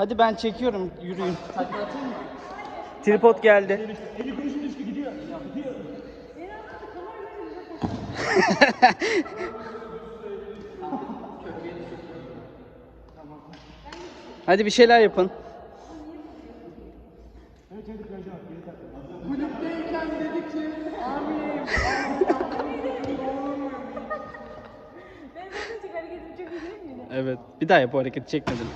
Hadi ben çekiyorum. Yürüyün. Tripod geldi. Hadi bir şeyler yapın. Kulüpteyken dedi ki miydi? Evet. Bir daha yap o hareketi çekmedin.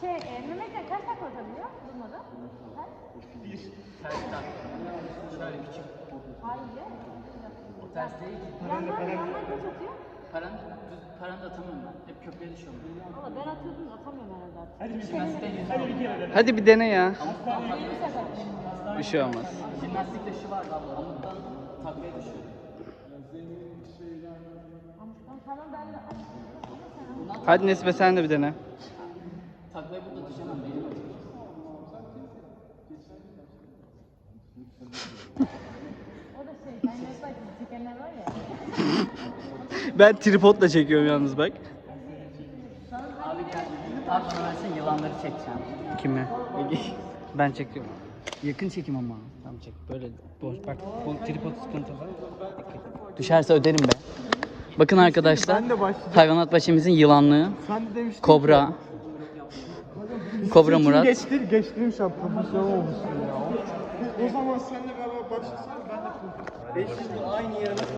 Şey, e, Mehmet'le kaç dakika atabiliyor durmadan? Kaç? Ters tak. Şöyle küçük. Hayır. O ters değil ki. Yandan, yandan kaç atıyor? Paran, düz, paran da atamıyorum ben. Hep köprüye düşüyorum. Valla ben atıyordum da atamıyorum herhalde artık. Jimnastikte yüzme aldım. Hadi bir dene ya. Bir sefer benim. Bir şey olmaz. Jimnastikte şu vardı abla. Pamuktan taklaya düşüyor. Hadi Nesbe sen de bir dene. Taklaya burada düşemem. Benim. O da şey, ben mesela çekenler var ya. Ben tripodla çekiyorum yalnız bak. Abi gel. Abi bana versene yılanları çekeceğim. Kime? Ben çekiyorum. Yakın çekim ama. Tamam çek. Böyle boş. Bak bu tripod sıkıntı var. Düşerse öderim be. Bakın arkadaşlar. Ben de başlayacağım. Hayvanat bahçemizin yılanlığı. Sen de demiştin Kobra. Kobra Murat. geçti? Geçtim şu an profesyonel olmuşsun ya. O zaman seninle beraber başlasak ben de 5 yıl aynı yere